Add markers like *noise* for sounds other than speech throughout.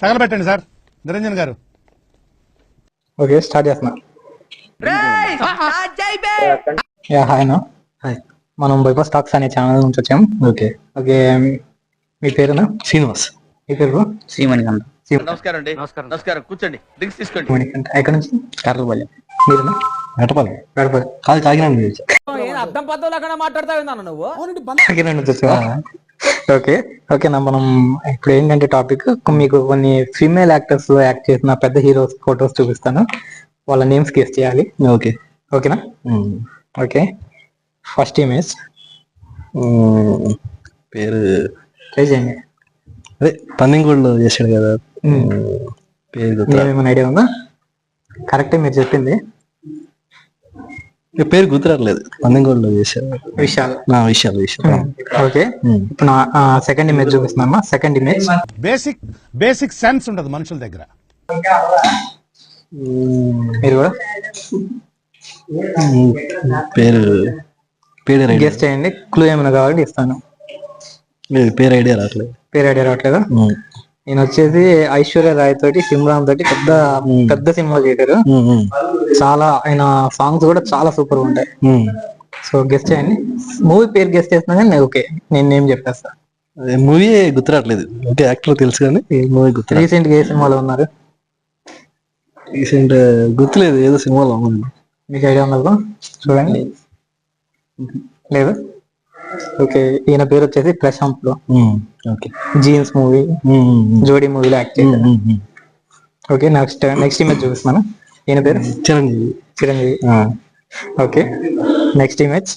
తగలబెట్టండి sir. Niranjan garu. Okay start చేస్తున్నా. Yeah hi నా hi. మనం బైపాస్ టాక్స్ అనే ఛానల్ నుంచి వచ్చాం ఓకే. ఓకే మీ పేరునా శ్రీనివాస్. మీ పేరు శ్రీమణికంద నమస్కారం అండి. నమస్కారం. నమస్కారం. కూర్చోండి. డ్రింక్స్ తీసుకోండి. మణికంఠ ఎక్కడి నుంచి? కర్రపల్లి మీరునా? మెటపల్లి గడపది కాదు కాకినాడ నుంచి. అర్థం పద్ధతులు అక్కడ మాట్లాడతావు నువ్వు? కాకినాడ నుంచి వచ్చావా ఓకే ఓకేనా మనం ఇప్పుడు ఏంటంటే టాపిక్ మీకు కొన్ని ఫీమేల్ యాక్టర్స్ యాక్ట్ చేసిన పెద్ద హీరోస్ ఫొటోస్ చూపిస్తాను. వాళ్ళ నేమ్స్ గెస్ చేయాలి. ఓకే ఓకేనా. Okay first image. పేరు? ట్రై చేయండి అదే పందింగోళ్ళు చేశాడు కదా. ఉమ్. ఉమ్. పేరు ఏమైనా ఐడియా ఉందా? కరెక్టే మీరు చెప్పింది. పేరు గుర్తురాట్లేదు. పందింగోళ్ళు చేశాడు విషయాలు నా విషయాలు విషయాలు ఓకే. ఇప్పుడు నా సెకండ్ ఇమేజ్ చూపిస్తున్నా second image basic basic sense ఉండదు మనుషుల దగ్గర. మీరు కూడా. పేరు పేరు ఐడియా గెస్ట్ చేయండి. క్లూ ఏమైనా కావాలంటే ఇస్తాను. లేదు పేరు ఐడియా రావట్లేదు. పేరు ఐడియా రావట్లేదా. నేను వచ్చేసి ఐశ్వర్య రాయ్ తోటి సిమ్రాన్ తోటి పెద్ద పెద్ద సినిమా చేశారు. చాలా ఆయన సాంగ్స్ కూడా చాలా సూపర్ ఉంటాయి. సో గెస్ట్ చేయండి. మూవీ పేరు గెస్ట్ చేస్తున్నా కానీ ఓకే నేను నేమ్ చెప్పేస్తా. మూవీ గుర్తురాట్లేదు ఓకే యాక్టర్ తెలుసు కానీ మూవీ గుర్తురా రీసెంట్గా ఏ సినిమాలో ఉన్నారు? రీసెంట్ గుర్తులేదు ఏదో సినిమాలో ఉంది. మీకు ఐడియా ఉన్నదా? చూడండి. లేదు? ఓకే ఈయన పేరు వచ్చేసి ప్రశాంత్లో. Okay jeans movie. జోడీ మూవీలో యాక్ట్. చేశారు. ఓకే నెక్స్ట్ నెక్స్ట్ ఇమేజ్ చూపిస్తున్నాను ఈయన పేరు Chiranjeevi Chiranjeevi. Okay next image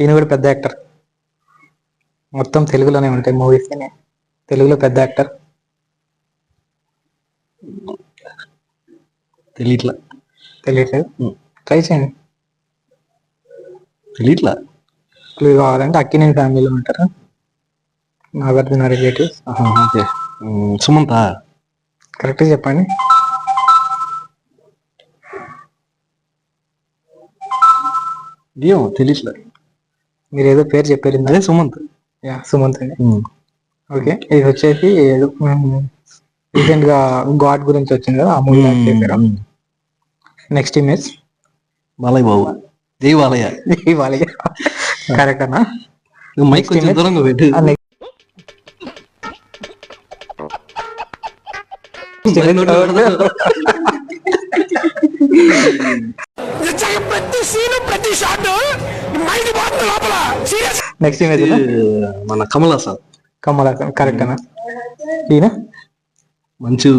ఈయన కూడా పెద్ద యాక్టర్ మొత్తం తెలుగులోనే ఉంటాయి మూవీస్ తెలుగులో పెద్ద యాక్టర్ తెలియట్లా తెలియట్లేదు. ట్రై చేయండి తెలియట్లా క్లూ కావాలంటే అక్కినేని ఫ్యామిలీలో ఉంటారు? Nagarjuna relatives okay. Sumanth? Correct చెప్పండి. ఏమో తెలియట్లా మీరు ఏదో పేరు చెప్పారు. అదే సుమంత్. యా సుమంత్ అండి. ఓకే ఇది వచ్చేసి రీసెంట్గా గాడ్ గురించి వచ్చింది కదా ఆ movie. Next image Balayya Babu. Balayya వాళ్ళకి కరెక్ట్ అన్నా? మైక్ కొంచెం. దూరంగా పెట్టు. నెక్స్ట్ ఇమేజ్ మన కమల్ హాసన్ కమల్ కరెక్ట్ అన్నా? ఈయన? మంచు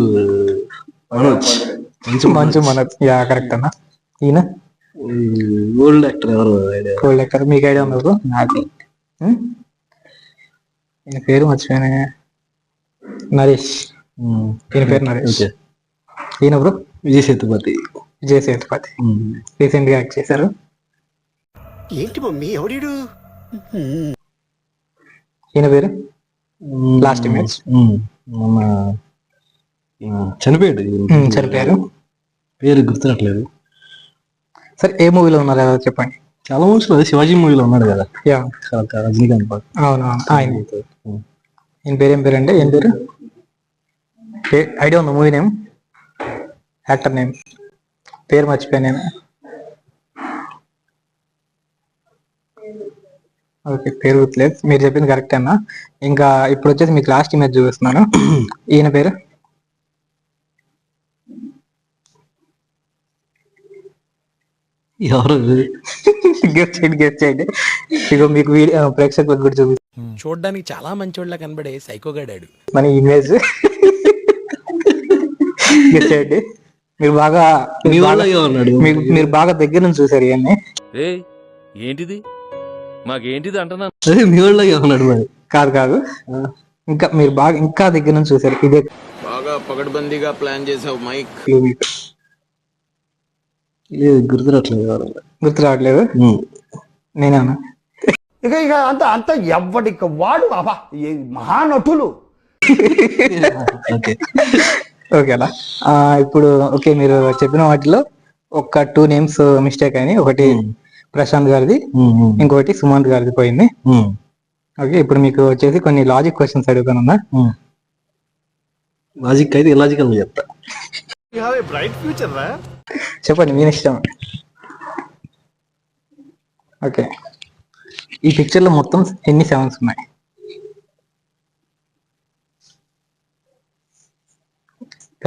మనోజ్. మంచు మంచు మన యా కరెక్ట్ అన్నా. ఈయన? ఓల్డ్ యాక్టర్ ఎవరు? కోల్డ్ ఎక్కడ మీకు ఐడియా ఉంది బ్రో? నాకు హ్మ్? ఈయన పేరు మర్చిపోయాను. నరేష్. ఈయన పేరు నరేష్. ఈయన బ్రో విజయ్ సేతుపతి. విజయ్ సేతుపతి. రీసెంట్గా యాక్ట్ చేశారు. ఏంటి మమ్మీ ఎవడీడు? ఈయన పేరు. మొన్న ఈయన చనిపోయాడు. చనిపోయారు. పేరు గుర్తురట్లేదు. సరే ఏ మూవీలో ఉన్నారు ఎవరో చెప్పండి. చాలా మూవీస్లో శివాజీ మూవీలో ఉన్నాడు కదా. యా రజనీకాంత్ ఆయన. ఈయన పేరు ఏం పేరు అండి ఏం పేరు? ఐడియా ఉందా మూవీ నేమ్ యాక్టర్ నేమ్ పేరు మర్చిపోయాను నేను. ఓకే పేరు గుర్తులేదు. మీరు చెప్పింది కరెక్ట్ అన్న. ఇంకా ఇప్పుడు వచ్చేసి మీకు లాస్ట్ ఇమేజ్ చూపిస్తున్నాను. *clears throat* ఈయన పేరు? ఎవరు గెస్ట్ చేయండి గెస్ట్ చేయండి ఇగో మీకు వీడియో ప్రేక్షకులకు కూడా చూపిస్తాను చూడడానికి చాలా మంచోళ్ళ కనబడే సైకోగాడాడు మన ఇమేజ్ గెస్ట్ చేయండి మీరు బాగా మీ మీరు వాళ్ళ బాగా- ఉన్నాడు మీరు మీరు బాగా దగ్గర నుంచి చూసారు ఇవన్నీ. ఏంటిది? మాకేంటిది అంటున్నాను అదే మీ వాళ్ళ ఉన్నాడు మరి? కాదు కాదు. ఇంకా మీరు బాగా ఇంకా దగ్గర నుంచి చూసారు ఇదే బాగా పగడ్బందీగా ప్లాన్ చేసావు మైక్. మీకు లేదు గుర్తురట్లేదు ఎవరు. గుర్తు రావట్లేదు. నేనేనా? ఇక ఇక అంత అంత ఎవ్వడిక వాడు? అబ్బా ఈ మహానటులు. ఓకే. ఓకే అలా ఆ, ఇప్పుడు ఓకే మీరు చెప్పిన వాటిలో ఒక టూ నేమ్స్ మిస్టేక్ అయినాయి. ఒకటి ప్రశాంత్ గారిది ఇంకొకటి సుమంత్ గారిది పోయింది. ఓకే ఇప్పుడు మీకు వచ్చేసి కొన్ని లాజిక్ క్వశ్చన్స్ అడుగుతానన్నా లాజిక్ అయితే ఇలాజికల్ చెప్తా. చెప్పండి మీ ఇష్టం. ఓకే. ఈ పిక్చర్లో మొత్తం ఎన్ని సెవెన్స్ ఉన్నాయి?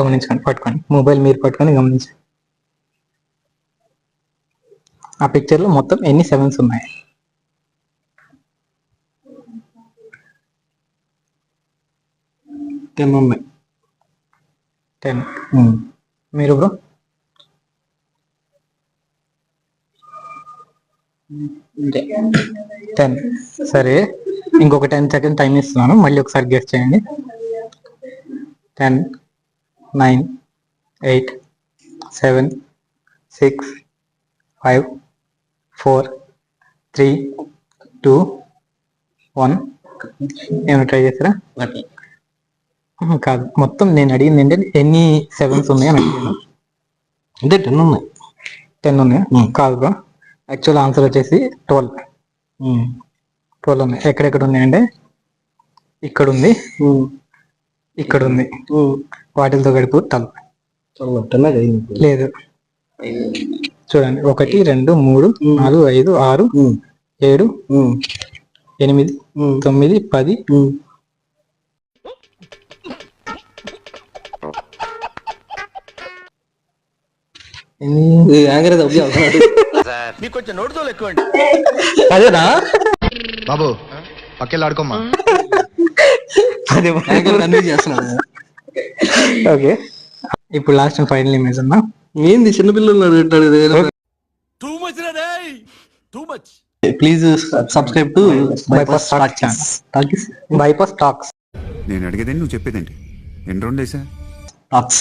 గమనించండి పట్టుకోండి. మొబైల్ మీరు పట్టుకొని గమనించండి. ఆ పిక్చర్లో మొత్తం ఎన్ని సెవెన్స్ ఉన్నాయి? టెన్ ఉన్నాయి. Ten hmm. మీరు బ్రో టెన్ సరే. ఇంకొక టెన్ సెకండ్ టైం ఇస్తున్నాను. మళ్ళీ ఒకసారి గెస్ట్ చేయండి. Ten nine eight seven six five four three two one ఏమైనా ట్రై చేస్తారా కాదు. మొత్తం నేను అడిగింది ఏంటంటే ఎన్ని సెవెన్స్ ఉన్నాయి అని అడిగాను. అంటే టెన్ ఉన్నాయి. టెన్ ఉన్నాయి? కాదు యాక్చువల్ ఆన్సర్ వచ్చేసి ట్వెల్వ్ ట్వెల్వ్ ఉన్నాయి ఎక్కడెక్కడ ఉన్నాయంటే ఇక్కడ ఉంది. ఇక్కడ ఉంది. వాటితో గడుపు ట్వెల్వ్ టెన్ అయింది లేదు. చూడండి. ఒకటి రెండు మూడు నాలుగు ఐదు ఆరు ఏడు ఎనిమిది తొమ్మిది పది మీకు కొంచెం నోటితో ఎక్కువ అండి అదేనా? బాబు పక్కెళ్ళి ఆడుకోమ్మా. అదే చేస్తున్నాడు. ఓకే. ఇప్పుడు లాస్ట్ ఫైనల్ ఇమేజ్ అన్నా? ఏంది చిన్నపిల్లలు too much too much please subscribe to Bypass Talk channel. Bypass talks నేను అడిగేదేంటి? నువ్వు చెప్పేదేంటి? ఎన్ని రెండు వేసా టాక్స్